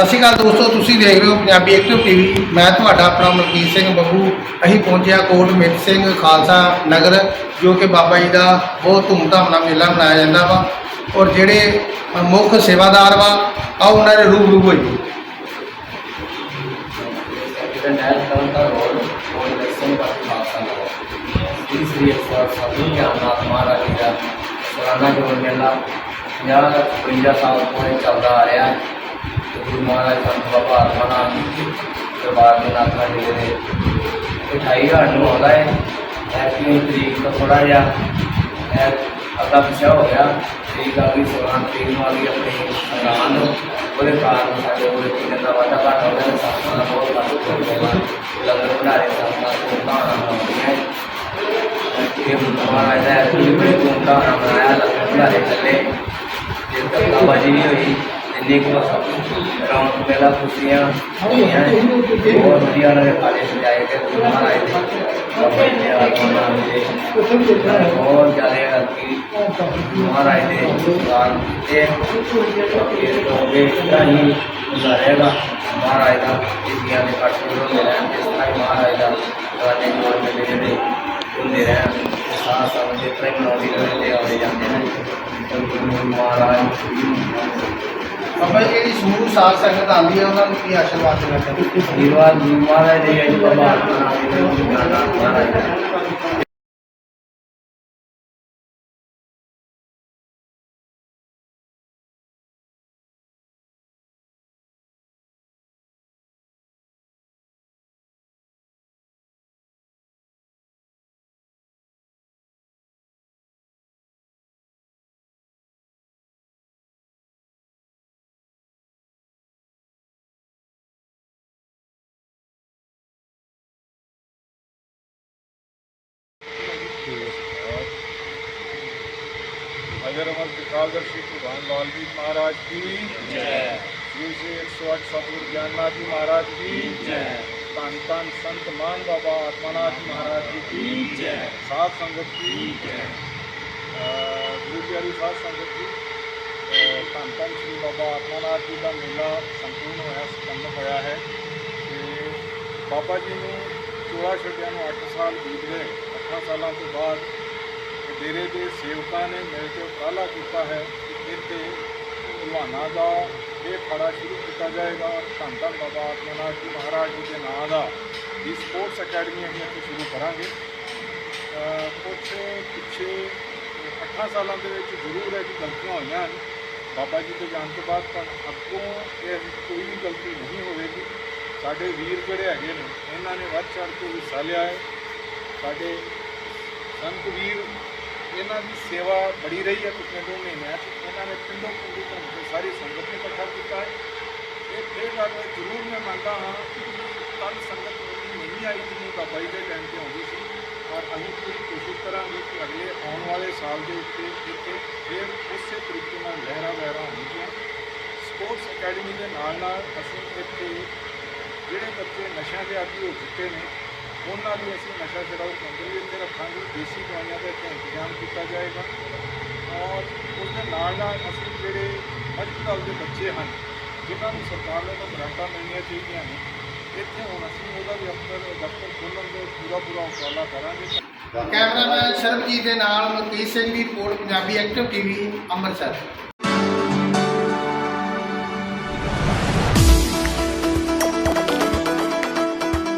ਸਤਿ ਸ਼੍ਰੀ ਅਕਾਲ ਦੋਸਤੋ, ਤੁਸੀਂ ਦੇਖ ਰਹੇ ਹੋ ਪੰਜਾਬੀ ਐਕਟਿਵ ਟੀਵੀ ਮੈਂ ਤੁਹਾਡਾ ਆਪਣਾ ਮਲਕੀਤ ਸਿੰਘ ਬੱਬੂ। ਅਸੀਂ ਪਹੁੰਚਿਆ ਕੋਟ ਮਿੱਤ ਸਿੰਘ ਖਾਲਸਾ ਨਗਰ, ਜੋ ਕਿ ਬਾਬਾ ਜੀ ਦਾ ਬਹੁਤ ਧੂਮਧਾਮ ਨਾਲ ਮੇਲਾ ਮਨਾਇਆ ਜਾਂਦਾ ਵਾ। ਔਰ ਜਿਹੜੇ ਮੁੱਖ ਸੇਵਾਦਾਰ ਵਾ, ਆਓ ਉਹਨਾਂ ਦੇ ਰੂਬਰੂ ਹੋਈਏ। ਜਿਹੜਾ ਨਹਿਰ ਕਰੰਤਾ ਰੋਡ ਰੋਡ ਲੈਸਨ ਦਾ ਖਾਲਸਾ ਨਗਰ ਇਸ ਲਈ ਸਭੀ ਜਾਨਨਾਥ ਮਹਾਰਾਜ ਜੀ ਦਾ ਪੁਰਾਣਾ ਜੋ ਮੇਲਾ 50 55 ਸਾਲ ਤੋਂ ਚੱਲਦਾ ਆ ਰਿਹਾ ਹੈ ਗੁਰੂ ਮਹਾਰਾਜ ਸੰਤ ਬਾਬਾ ਆਤਮਾਨਾਥ ਜੀ ਦਰਬਾਰ ਦੇ ਨਾਥਾਂ ਜੀ ਦੇ ਇਹ 28 ਹਜ਼ਾਰ ਨੂੰ ਆਉਂਦਾ ਹੈ। ਐਤਕੀ ਤਰੀਕ ਤੋਂ ਥੋੜਾ ਜਿਹਾ, ਇਹ ਅੱਗਾ ਪਿਛਾ ਹੋ ਗਿਆ। ਤਰੀਕ ਆ ਗਈ 16 ਤਰੀਕ ਨੂੰ ਆ ਗਈ ਆਪਣੀ ਸੰਗਰਾਂਦ ਉਹਦੇ ਕਾਰਨ ਸਾਡੇ ਉਹਦੇ ਕਿੰਨੇ ਦਾ ਵਾਧਾ ਘੱਟ ਹੋ ਗਿਆ, ਸਾਥਾਂ ਦਾ ਬਹੁਤ ਘੱਟ ਹੋ ਗਿਆ। ਲੰਗਰ ਭੰਡਾਰੇ ਸਾਥਾਂ ਤੋਂ ਭਾਣਾ ਹੁੰਦੀਆਂ ਇਹ ਮਹਾਰਾਜ ਦਾ ਐਤਕੀ ਬੜੇ ਧੂਮਧਾਮ ਨਾਲ ਮਨਾਇਆ ਲੰਗਰ ਭੰਡਾਰੇ ਚੱਲੇ ਜੇ ਤੱਕ ਬਾਜੀ ਨਹੀਂ ਹੋਈ। ਇੰਨੇ ਕੁ ਰੌਣਕ ਮੇਲਾ ਖੁਸ਼ੀਆਂ ਹੋਈਆਂ ਬਹੁਤ ਵਧੀਆ ਲਗੇ ਕਾਲੇ ਸਜਾਏ ਗਏ ਗੁਰੂ ਮਹਾਰਾਜ ਦੇ ਬਾਬਾ ਜੀ ਦੇ ਆਗਮਨ ਦੇ ਬਹੁਤ ਜ਼ਿਆਦਾ ਅੱਗੇ ਮਹਾਰਾਜ ਦੇ ਸਤਿਕਾਰ ਕੀਤੇ ਇਹ ਲੋਗੇ ਹੀ ਹੁੰਦਾ ਰਹੇਗਾ ਮਹਾਰਾਜ ਦਾ ਜਿੰਦਗੀਆਂ ਦੇ ਕੱਟ ਹੁੰਦੇ ਰਹਿਣ ਇਸ ਤਰ੍ਹਾਂ ਹੀ ਮਹਾਰਾਜ ਦਾ ਰਾਜੇ ਜਵਾਨ ਦੇ ਜਿਹੜੇ ਹੁੰਦੇ ਰਹਿਣ ਸਾਹ ਸਾਹ ਦੇ ਪ੍ਰੇਮ ਨਾਲ ਬਾਬਾ ਜੀ ਜਿਹੜੀ ਸਮੂਹ ਸਾਧ ਸੰਗਤ ਆਉਂਦੀ ਹੈ, ਉਹਨਾਂ ਨੂੰ ਕੀ ਆਸ਼ੀਰਵਾਦ ਦੇਣਾ ਚਾਹੁੰਦੇ? ਦੀਵਾਰ ਗੁਰੂ ਮਹਾਰਾਜ ਦੇ ਜੀ ਬਾਬਾ ਅਕਾਲਗੜ੍ਹ ਸ੍ਰੀ ਭਗਵਾਨ ਵਾਲਮੀਕ ਮਹਾਰਾਜ ਕੀ ਜੈ। ਸ੍ਰੀ ਸ੍ਰੀ 108 ਸਤਿਗੁਰ ਗਿਆਨਨਾਥ ਜੀ ਮਹਾਰਾਜ ਕੀ ਜੈ। ਧੰਨ ਧੰਨ ਸੰਤ ਮਾਨ ਬਾਬਾ ਆਤਮਨਾਥ ਜੀ ਮਹਾਰਾਜ ਜੀ ਕੀ ਜੈ। ਸਾਧ ਸੰਗਤ ਕੀ ਜੈ। ਗੁਰੂ ਪਿਆਰੀ ਸਾਧ ਸੰਗਤ ਜੀ ਧੰਨ ਧੰਨ ਸ੍ਰੀ ਬਾਬਾ ਆਤਮਨਾਥ ਜੀ ਦਾ ਮੇਲਾ ਸੰਪੂਰਨ ਹੋਇਆ, ਸੰਪੰਨ ਹੋਇਆ ਹੈ। ਤੇ ਬਾਬਾ ਜੀ ਨੂੰ ਚੋਲਾ ਛੱਡਿਆਂ ਨੂੰ 8 ਸਾਲ ਬੀਤ ਗਏ। 8 ਸਾਲਾਂ ਤੋਂ ਬਾਅਦ ਡੇਰੇ ਦੇ ਸੇਵਕਾਂ ਨੇ ਮਿਲ ਕੇ ਉਪਰਾਲਾ ਕੀਤਾ ਹੈ ਕਿ ਇੱਥੇ ਭਲਵਾਨਾਂ ਦਾ ਇਹ ਅਖਾੜਾ ਸ਼ੁਰੂ ਕੀਤਾ ਜਾਏਗਾ। ਧੰਨ ਧੰਨ ਬਾਬਾ ਆਤਮਨਾਥ ਜੀ ਮਹਾਰਾਜ ਜੀ ਦੇ ਨਾਂ ਦਾ ਵੀ ਸਪੋਰਟਸ ਅਕੈਡਮੀ ਅਸੀਂ ਇੱਥੇ ਸ਼ੁਰੂ ਕਰਾਂਗੇ। ਅਹ ਪਿੱਛੇ 8 ਸਾਲਾਂ ਦੇ ਵਿੱਚ ਜ਼ਰੂਰ ਹੈ ਕਿ ਗਲਤੀਆਂ ਹੋਈਆਂ ਹਨ। ਬਾਬਾ ਜੀ ਦੇ ਜਾਣ ਤੋਂ ਬਾਅਦ ਪਰ ਅੱਗੋਂ ਇਹ ਕੋਈ ਵੀ ਗਲਤੀ ਨਹੀਂ ਹੋਵੇਗੀ। ਸਾਡੇ ਵੀਰ ਜਿਹੜੇ ਹੈਗੇ ਨੇ, ਇਹਨਾਂ ਨੇ ਵੱਧ ਚੜ੍ਹ ਕੇ ਹਿੱਸਾ ਲਿਆ ਹੈ। ਸਾਡੇ ਸੰਤ ਵੀਰ ਇਹਨਾਂ ਦੀ ਸੇਵਾ ਬੜੀ ਰਹੀ ਹੈ ਪਿਛਲੇ ਦੋ ਮਹੀਨਿਆਂ 'ਚ। ਇਹਨਾਂ ਨੇ ਪਿੰਡੋਂ ਪਿੰਡੀ ਤੋਂ ਸਾਰੀ ਸੰਗਤ ਨੂੰ ਇਕੱਠਾ ਕੀਤਾ ਹੈ। ਇਹ ਇਹ ਗੱਲ ਜ਼ਰੂਰ ਮੈਂ ਮੰਨਦਾ ਹਾਂ ਕਿ ਕੱਲ ਸੰਗਤ ਨਹੀਂ ਆਈ ਜਿੰਨੀ ਬਾਬਾ ਜੀ ਦੇ ਟਾਈਮ ਤੇ ਆਉਂਦੀ ਸੀ। ਔਰ ਅਸੀਂ ਪੂਰੀ ਕੋਸ਼ਿਸ਼ ਕਰਾਂਗੇ ਕਿ ਅਗਲੇ ਆਉਣ ਵਾਲੇ ਸਾਲ ਦੇ ਉੱਤੇ ਇੱਥੇ ਫਿਰ ਉਸੇ ਤਰੀਕੇ ਨਾਲ ਲਹਿਰਾ ਲਹਿਰਾ ਹੋਣਗੀਆਂ। ਸਪੋਰਟਸ ਅਕੈਡਮੀ ਦੇ ਨਾਲ ਨਾਲ ਅਸੀਂ ਇੱਥੇ ਜਿਹੜੇ ਬੱਚੇ ਨਸ਼ਿਆਂ ਦੇ ਆਦੀ ਹੋ ਚੁੱਕੇ ਨੇ ਉਹਨਾਂ ਦੀ ਅਸੀਂ ਨਸ਼ਾ ਛਡਾਊ ਕੇਂਦਰ ਵੀ ਇੱਥੇ ਰੱਖਾਂਗੇ। ਦੇਸੀ ਦਵਾਈਆਂ ਦਾ ਇੱਥੇ ਇੰਤਜ਼ਾਮ ਕੀਤਾ ਜਾਏਗਾ। ਔਰ ਉਸ ਦੇ ਨਾਲ ਨਾਲ ਅਸੀਂ ਜਿਹੜੇ ਅੱਜ ਕੱਲ੍ਹ ਦੇ ਬੱਚੇ ਹਨ, ਜਿਨ੍ਹਾਂ ਨੂੰ ਸਰਕਾਰ ਵੱਲੋਂ ਗ੍ਰਾਂਟਾਂ ਮਿਲਣੀਆਂ ਚਾਹੀਦੀਆਂ ਨੇ, ਇੱਥੇ ਹੁਣ ਅਸੀਂ ਉਹਦਾ ਵੀ ਅਫਸਰ, ਦਫ਼ਤਰ ਖੋਲ੍ਹਣ ਦੇ ਪੂਰਾ ਪੂਰਾ ਉਪਰਾਲਾ ਕਰਾਂਗੇ। ਕੈਮਰਾਮੈਨ ਸਰਬਜੀਤ ਦੇ ਨਾਲ ਮਲਕੀਤ ਸਿੰਘ ਦੀ report, Punjabi active TV Amritsar.